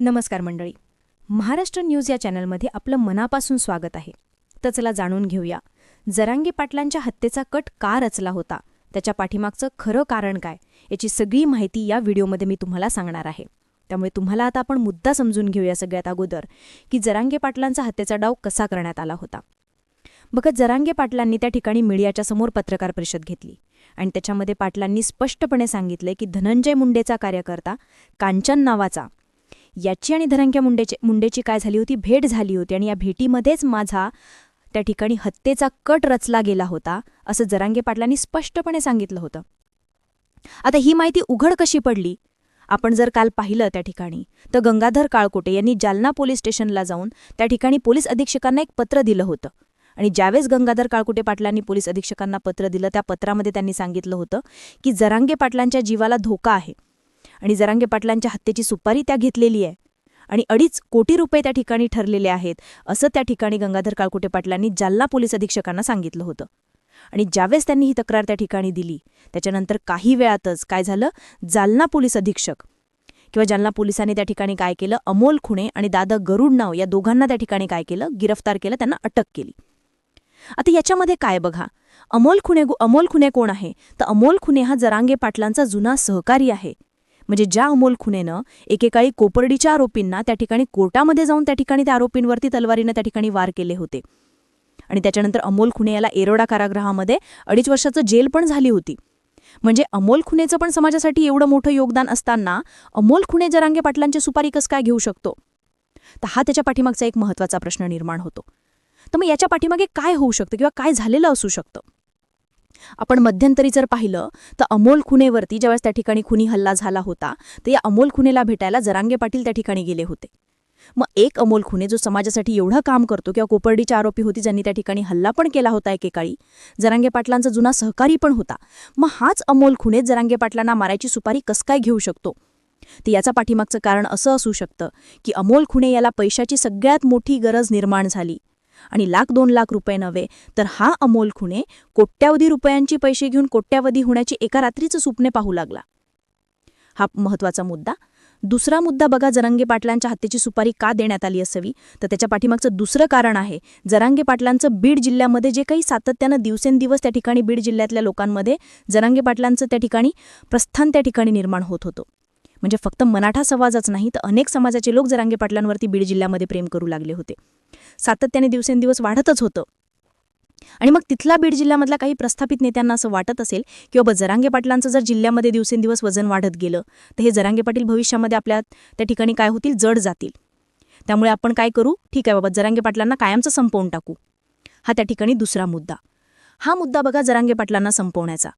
नमस्कार मंडळी. महाराष्ट्र न्यूज या चॅनलमध्ये आपलं मनापासून स्वागत आहे. तर चला जाणून घेऊया. जरांगे पाटलांच्या हत्येचा कट का रचला होता? त्याच्या पाठीमागचं खरं कारण काय? याची सगळी माहिती या व्हिडिओमध्ये मी तुम्हाला सांगणार आहे. त्यामुळे तुम्हाला आता आपण मुद्दा समजून घेऊया सगळ्यात अगोदर की जरांगे पाटलांचा हत्येचा डाव कसा करण्यात आला होता. बघा जरांगे पाटलांनी त्या ठिकाणी मीडियाच्या समोर पत्रकार परिषद घेतली. आणि त्याच्यामध्ये पाटलांनी स्पष्टपणे सांगितले की धनंजय मुंडेचा कार्यकर्ता कांचन नावाचा याची आणि धनंक्या मुंडेचे मुंडेची काय झाली होती? भेट झाली होती आणि या भेटीमध्येच माझा त्या ठिकाणी हत्येचा कट रचला गेला होता असं जरांगे पाटलांनी स्पष्टपणे सांगितलं होतं. आता ही माहिती उघड कशी पडली? आपण जर काल पाहिलं त्या ठिकाणी तर गंगाधर काळकोटे यांनी जालना पोलीस स्टेशनला जाऊन त्या ठिकाणी पोलीस अधीक्षकांना एक पत्र दिलं होतं. आणि ज्यावेळेस गंगाधर काळकुटे पाटलांनी पोलीस अधीक्षकांना पत्र दिलं त्या पत्रामध्ये त्यांनी सांगितलं होतं की जरांगे पाटलांच्या जीवाला धोका आहे. आणि जरांगे पाटलांच्या हत्येची सुपारी त्या घेतलेली आहे. आणि अडीच कोटी रुपये त्या ठिकाणी ठरलेले आहेत असं त्या ठिकाणी गंगाधर काळकुटे पाटलांनी जालना पोलीस अधीक्षकांना सांगितलं होतं. आणि ज्यावेळेस त्यांनी ही तक्रार त्या ठिकाणी दिली त्याच्यानंतर काही वेळातच काय झालं? जालना पोलीस अधीक्षक किंवा जालना पोलिसांनी त्या ठिकाणी काय केलं? अमोल खुणे आणि दादा गरुडनाव या दोघांना त्या ठिकाणी काय केलं? गिरफ्तार केलं त्यांना अटक केली. आता याच्यामध्ये काय बघा? अमोल खुणे अमोल खुणे कोण आहे? तर अमोल खुणे हा जरांगे पाटलांचा जुना सहकारी आहे. म्हणजे ज्या अमोल खुनेनं एकेकाळी कोपर्डीच्या आरोपींना त्या ठिकाणी कोर्टामध्ये जाऊन त्या ठिकाणी त्या आरोपींवरती तलवारीनं त्या ठिकाणी वार केले होते. आणि त्याच्यानंतर अमोल खुने याला एरोडा कारागृहामध्ये अडीच वर्षाचं जेल पण झाली होती. म्हणजे अमोल खुनेचं पण समाजासाठी एवढं मोठं योगदान असताना अमोल खुणे जरांगे पाटलांची सुपारी कसं काय घेऊ शकतो? तर हा त्याच्या पाठीमागचा एक महत्त्वाचा प्रश्न निर्माण होतो. तर मग याच्या पाठीमागे काय होऊ शकतं किंवा काय झालेलं असू शकतं? आपण मध्यंतरी जर पाहिलं तर अमोल खुनेवरती ज्यावेळेस त्या ठिकाणी खुनी हल्ला झाला होता तर या अमोल खुनेला भेटायला जरांगे पाटील त्या ठिकाणी गेले होते. मग एक अमोल खुने जो समाजासाठी एवढं काम करतो किंवा कोपर्डीची आरोपी होती ज्यांनी त्या ठिकाणी हल्ला पण केला होता एकेकाळी जरांगे पाटलांचा जुना सहकारी पण होता. मग हाच अमोल खुने जरांगे पाटलांना मारायची सुपारी कस काय घेऊ शकतो? तर याचा पाठीमागचं कारण असं असू शकतं की अमोल खुणे याला पैशाची सगळ्यात मोठी गरज निर्माण झाली. आणि लाख दोन लाख रुपये नव्हे तर हा अमोल खुणे कोट्यावधी रुपयांची पैसे घेऊन कोट्यावधी होण्याची एका रात्रीचं सुपणे पाहू लागला. हा महत्त्वाचा मुद्दा. दुसरा मुद्दा बघा जरांगे पाटलांच्या हत्येची सुपारी का देण्यात आली असावी? तर त्याच्या पाठीमागचं दुसरं कारण आहे जरांगे पाटलांचं बीड जिल्ह्यामध्ये जे काही सातत्यानं दिवसेंदिवस त्या ठिकाणी बीड जिल्ह्यातल्या लोकांमध्ये जरांगे पाटलांचं त्या ठिकाणी प्रस्थान त्या ठिकाणी निर्माण होत होतं. म्हणजे फक्त मराठा समाजच नाही तर अनेक समाजाचे लोक जरांगे पाटलांवरती बीड जिल्ह्यामध्ये प्रेम करू लागले होते. सातत्याने दिवसेंदिवस वाढतच होतं. आणि मग तिथला बीड जिल्ह्यामधल्या काही प्रस्थापित नेत्यांना असं वाटत असेल की बाबा जरांगे पाटलांचं जर जिल्ह्यामध्ये दिवसेंदिवस वजन वाढत गेलं तर हे जरांगे पाटील भविष्यामध्ये आपल्या त्या ठिकाणी काय होतील? जड जातील. त्यामुळे आपण काय करू? ठीक आहे बाबा जरांगे पाटलांना कायमचं संपवून टाकू. हा त्या ठिकाणी दुसरा मुद्दा. हा मुद्दा बघा जरांगे पाटलांना संपवण्याचा.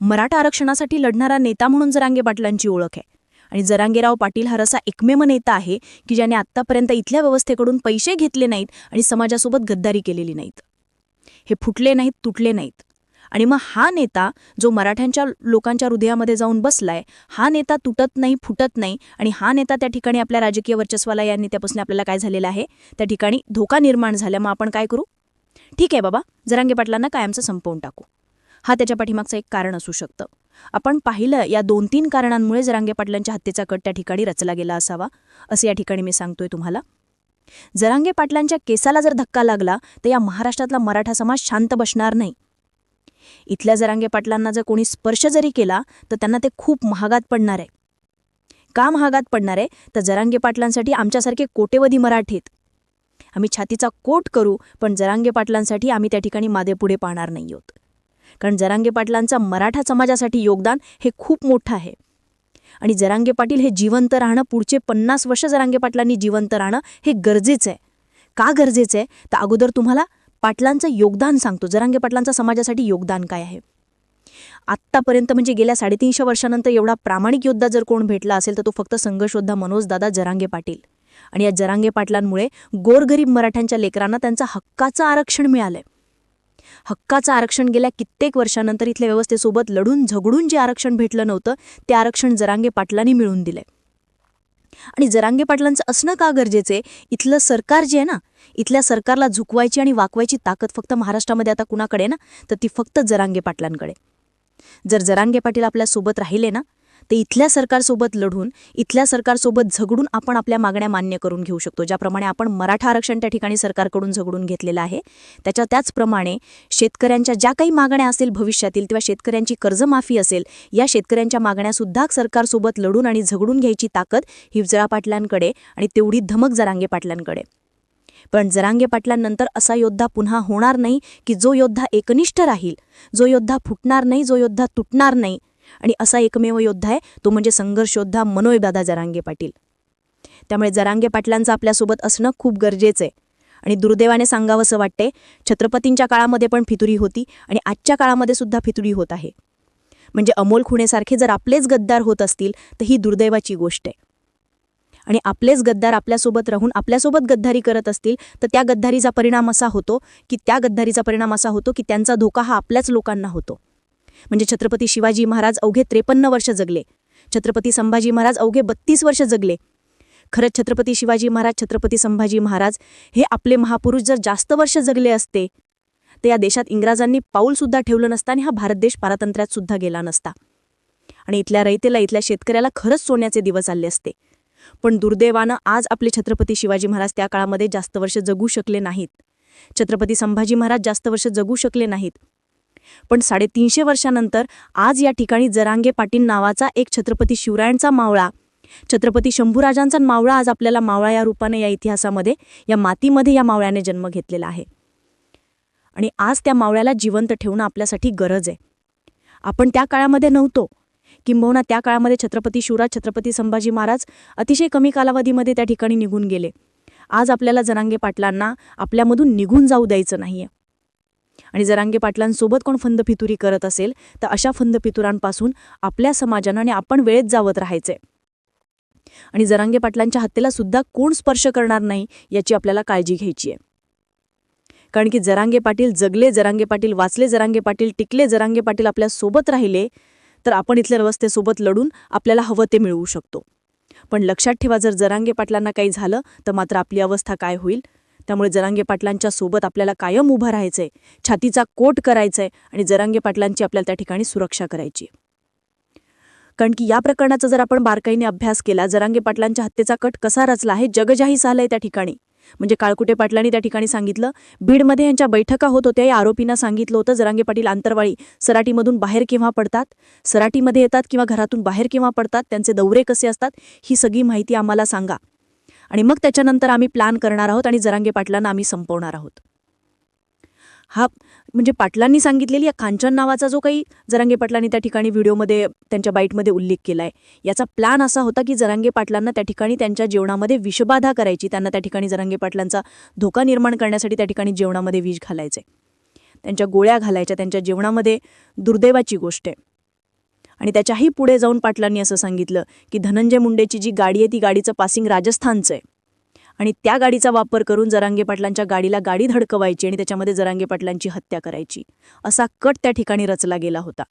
मराठा आरक्षणासाठी लढणारा नेता म्हणून जरांगे पाटलांची ओळख आहे. आणि जरांगेराव पाटील हा रसा एकमेव नेता आहे की ज्याने आत्तापर्यंत इथल्या व्यवस्थेकडून पैसे घेतले नाहीत आणि समाजासोबत गद्दारी केलेली नाहीत. हे फुटले नाहीत तुटले नाहीत. आणि मग हा नेता जो मराठ्यांच्या लोकांच्या हृदयामध्ये जाऊन बसलाय हा नेता तुटत नाही फुटत नाही आणि हा नेता त्या ठिकाणी आपल्या राजकीय वर्चस्वाला या नेत्यापासून आपल्याला काय झालेलं आहे? त्या ठिकाणी धोका निर्माण झाला. मग आपण काय करू? ठीक आहे बाबा जरांगे पाटलांना कायमचं संपवून टाकू. हा त्याच्या पाठीमागचं एक कारण असू शकतं. आपण पाहिलं या दोन तीन कारणांमुळे जरांगे पाटलांच्या हत्येचा कट त्या ठिकाणी रचला गेला असावा असं या ठिकाणी मी सांगतोय तुम्हाला. जरांगे पाटलांच्या केसाला जर धक्का लागला तर या महाराष्ट्रातला मराठा समाज शांत बसणार नाही. इथल्या जरांगे पाटलांना जर कोणी स्पर्श जरी केला तर त्यांना ते खूप महागात पडणार आहे. का महागात पडणार आहे? तर जरांगे पाटलांसाठी आमच्यासारखे कोटेवधी मराठीत. आम्ही छातीचा कोट करू पण जरांगे पाटलांसाठी आम्ही त्या ठिकाणी मादेपुढे पाहणार नाही आहोत. कारण जरांगे पाटलांचा मराठा समाजासाठी योगदान हे खूप मोठं आहे. आणि जरांगे पाटील हे जिवंत राहणं पुढचे पन्नास वर्ष जरांगे पाटलांनी जिवंत राहणं हे गरजेचं आहे. का गरजेचं आहे? तर अगोदर तुम्हाला पाटलांचं योगदान सांगतो. जरांगे पाटलांचा समाजासाठी योगदान काय आहे? आत्तापर्यंत म्हणजे गेल्या साडेतीनशे वर्षानंतर एवढा प्रामाणिक योद्धा जर कोण भेटला असेल तर तो फक्त संघशोद्धा मनोजदादा जरांगे पाटील. आणि या जरांगे पाटलांमुळे गोरगरीब मराठ्यांच्या लेकरांना त्यांचा हक्काचं आरक्षण मिळालंय. हक्काचं आरक्षण गेल्या कित्येक वर्षानंतर इथल्या व्यवस्थेसोबत लढून झगडून जे आरक्षण भेटलं नव्हतं ते आरक्षण जरांगे पाटलांनी मिळून दिलंय. आणि जरांगे पाटलांचं असणं का गरजेचे इथलं सरकार जे आहे ना इथल्या सरकारला झुकवायची आणि वाकवायची ताकद फक्त महाराष्ट्रामध्ये आता कुणाकडे ना तर ती फक्त जरांगे पाटलांकडे जर जरांगे पाटील आपल्यासोबत राहिले ना ते इथल्या सरकारसोबत लढून इथल्या सरकारसोबत झगडून आपण आपल्या मागण्या मान्य करून घेऊ शकतो. ज्याप्रमाणे आपण मराठा आरक्षण त्या ठिकाणी सरकारकडून झगडून घेतलेलं आहे. त्याच्या त्याचप्रमाणे शेतकऱ्यांच्या ज्या काही मागण्या असेल भविष्यातील किंवा शेतकऱ्यांची कर्जमाफी असेल या शेतकऱ्यांच्या मागण्यासुद्धा सरकारसोबत लढून आणि झगडून घ्यायची ताकद हिवजळा पाटलांकडे आणि तेवढी धमक जरांगे पाटलांकडे. पण जरांगे पाटलांनंतर असा योद्धा पुन्हा होणार नाही की जो योद्धा एकनिष्ठ राहील जो योद्धा फुटणार नाही जो योद्धा तुटणार नाही आणि असा एकमेव योद्धा आहे तो म्हणजे संघर्षोद्धा मनोयदादा जरांगे पाटील. त्यामुळे जरांगे पाटलांचं आपल्यासोबत असणं खूप गरजेचं आहे आणि दुर्दैवाने सांगावंसं वाटते छत्रपतींच्या काळामध्ये पण फितुरी होती आणि आजच्या काळामध्ये सुद्धा फितुरी होत आहे. म्हणजे अमोल खुणेसारखे जर आपलेच गद्दार होत असतील तर ही दुर्दैवाची गोष्ट आहे. आणि आपलेच गद्दार आपल्यासोबत राहून आपल्यासोबत गद्दारी करत असतील तर त्या गद्दारीचा परिणाम असा होतो की त्या गद्दारीचा परिणाम असा होतो की त्यांचा धोका हा आपल्याच लोकांना होतो. म्हणजे छत्रपती शिवाजी महाराज अवघे त्रेपन्न वर्ष जगले. छत्रपती संभाजी महाराज अवघे बत्तीस वर्ष जगले. खरंच छत्रपती शिवाजी महाराज छत्रपती संभाजी महाराज हे आपले महापुरुष जर जास्त वर्ष जगले असते तर या देशात इंग्रजांनी पाऊलसुद्धा ठेवलं नसतं आणि हा भारत देश पारतंत्र्यात सुद्धा गेला नसता. आणि इथल्या रयतेला इथल्या शेतकऱ्याला खरंच सोन्याचे दिवस आले असते. पण दुर्दैवानं आज आपले छत्रपती शिवाजी महाराज त्या काळामध्ये जास्त वर्ष जगू शकले नाहीत. छत्रपती संभाजी महाराज जास्त वर्ष जगू शकले नाहीत. पण साडेतीनशे वर्षानंतर आज या ठिकाणी जरांगे पाटील नावाचा एक छत्रपती शिवरायांचा मावळा. छत्रपती शंभूराजांचा मावळा आज आपल्याला मावळा या रूपाने या इतिहासामध्ये या मातीमध्ये या मावळ्याने जन्म घेतलेला आहे. आणि आज त्या मावळ्याला जिवंत ठेवणं आपल्यासाठी गरज आहे. आपण त्या काळामध्ये नव्हतो. किंबहुना त्या काळामध्ये छत्रपती शिवराज छत्रपती संभाजी महाराज अतिशय कमी कालावधीमध्ये त्या ठिकाणी निघून गेले. आज आपल्याला जनांगे पाटलांना आपल्यामधून निघून जाऊ द्यायचं नाहीये. आणि जरांगे पाटलांसोबत कोण फंदफितुरी करत असेल तर अशा फंदफितुरांपासून आपल्या समाजानं आणि आपण वेळेत जावत राहायचे आणि जरांगे पाटलांच्या हत्येला सुद्धा कोण स्पर्श करणार नाही याची आपल्याला काळजी घ्यायची आहे. कारण की जरांगे पाटील जगले जरांगे पाटील वाचले जरांगे पाटील टिकले जरांगे पाटील आपल्यासोबत राहिले तर आपण इथल्या व्यवस्थेसोबत लढून आपल्याला हवं ते मिळवू शकतो. पण लक्षात ठेवा जर जरांगे पाटलांना काही झालं तर मात्र आपली अवस्था काय होईल? त्यामुळे जरांगे पाटलांच्या सोबत आपल्याला कायम उभं राहायचंय छातीचा कोट करायचाय आणि जरांगे पाटलांची आपल्याला त्या ठिकाणी सुरक्षा करायची. कारण की या प्रकरणाचा जर आपण बारकाईने अभ्यास केला जरांगे पाटलांच्या हत्येचा कट कसा रचला आहे जगजाही झालंय त्या ठिकाणी. म्हणजे काळकुटे पाटलांनी त्या ठिकाणी सांगितलं बीडमध्ये यांच्या बैठका होत होत्या या आरोपींना सांगितलं होतं जरांगे पाटील आंतरवाळी सराटीमधून बाहेर केव्हा पडतात? सराटीमध्ये येतात किंवा घरातून बाहेर केव्हा पडतात? त्यांचे दौरे कसे असतात? ही सगळी माहिती आम्हाला सांगा. आणि मग त्याच्यानंतर आम्ही प्लॅन करणार आहोत आणि जरांगे पाटलांना आम्ही संपवणार आहोत. हा म्हणजे पाटलांनी सांगितलेली या कांचन नावाचा जो काही जरांगे पाटलांनी त्या ठिकाणी व्हिडिओमध्ये त्यांच्या बाईटमध्ये उल्लेख केला आहे याचा प्लॅन असा होता की जरांगे पाटलांना त्या ठिकाणी त्यांच्या जेवणामध्ये विषबाधा करायची त्यांना त्या ठिकाणी जरांगे पाटलांचा धोका निर्माण करण्यासाठी त्या ठिकाणी जेवणामध्ये विष घालायचे. त्यांच्या गोळ्या घालायच्या त्यांच्या जेवणामध्ये दुर्दैवाची गोष्ट आहे. आणि त्याच्याही पुढे जाऊन पाटलांनी असं सांगितलं की धनंजय मुंडेची जी गाडी आहे ती गाडीचं पासिंग राजस्थानचं आहे. आणि त्या गाडीचा वापर करून जरांगे पाटलांच्या गाडीला गाडी धडकवायची आणि त्याच्यामध्ये जरांगे पाटलांची हत्या करायची. असा कट त्या ठिकाणी रचला गेला होता.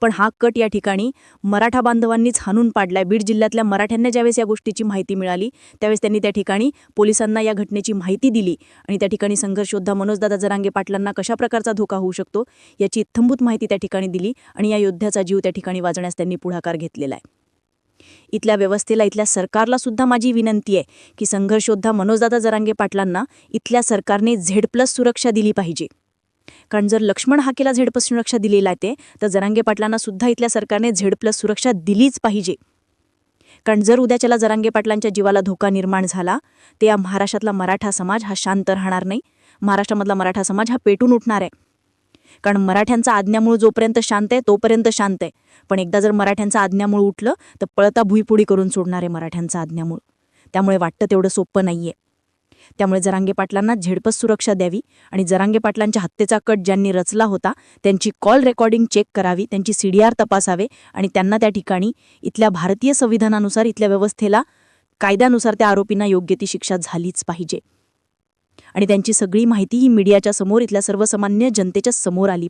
पण हा कट या ठिकाणी मराठा बांधवांनीच हाणून पाडलाय. बीड जिल्ह्यातल्या मराठ्यांना ज्यावेळेस या गोष्टीची माहिती मिळाली त्यावेळेस त्यांनी त्या ठिकाणी पोलिसांना या घटनेची माहिती दिली आणि त्या ठिकाणी संघर्षयोद्धा मनोजदादा जरांगे पाटलांना कशा प्रकारचा धोका होऊ शकतो याची इत्थंभूत माहिती त्या ठिकाणी दिली आणि या योद्ध्याचा जीव त्या ठिकाणी वाजण्यास त्यांनी पुढाकार घेतलेला आहे. इथल्या व्यवस्थेला इथल्या सरकारला सुद्धा माझी विनंती आहे की संघर्षोद्धा मनोजदादा जरांगे पाटलांना इथल्या सरकारने झेड प्लस सुरक्षा दिली पाहिजे. कारण जर लक्ष्मण हाकेला झेड प्लस सुरक्षा दिलेला आहे ते तर जरांगे पाटलांना सुद्धा इथल्या सरकारने झेड प्लस सुरक्षा दिलीच पाहिजे. कारण जर उद्याच्याला जरांगे पाटलांच्या जीवाला धोका निर्माण झाला तर या महाराष्ट्रातला मराठा समाज हा शांत राहणार नाही. महाराष्ट्रामधला मराठा समाज हा पेटून उठणार आहे. कारण मराठ्यांचा आज्ञामुळे जोपर्यंत शांत आहे तोपर्यंत शांत आहे. पण एकदा जर मराठ्यांचा आज्ञामुळे उठलं तर पळता भुईपुडी करून सोडणार आहे मराठ्यांचा आज्ञामुळे. त्यामुळे वाटतं तेवढं सोपं नाहीये. त्यामुळे जरांगे पाटलांना झेडपस सुरक्षा द्यावी आणि जरांगे पाटलांच्या हत्येचा कट ज्यांनी रचला होता त्यांची कॉल रेकॉर्डिंग चेक करावी त्यांची सीडीआर तपासावे आणि त्यांना त्या ठिकाणी इथल्या भारतीय संविधानानुसार इथल्या व्यवस्थेला कायद्यानुसार त्या आरोपींना योग्य ती शिक्षा झालीच पाहिजे. आणि त्यांची सगळी माहिती ही मीडियाच्या समोर इथल्या सर्वसामान्य जनतेच्या समोर आली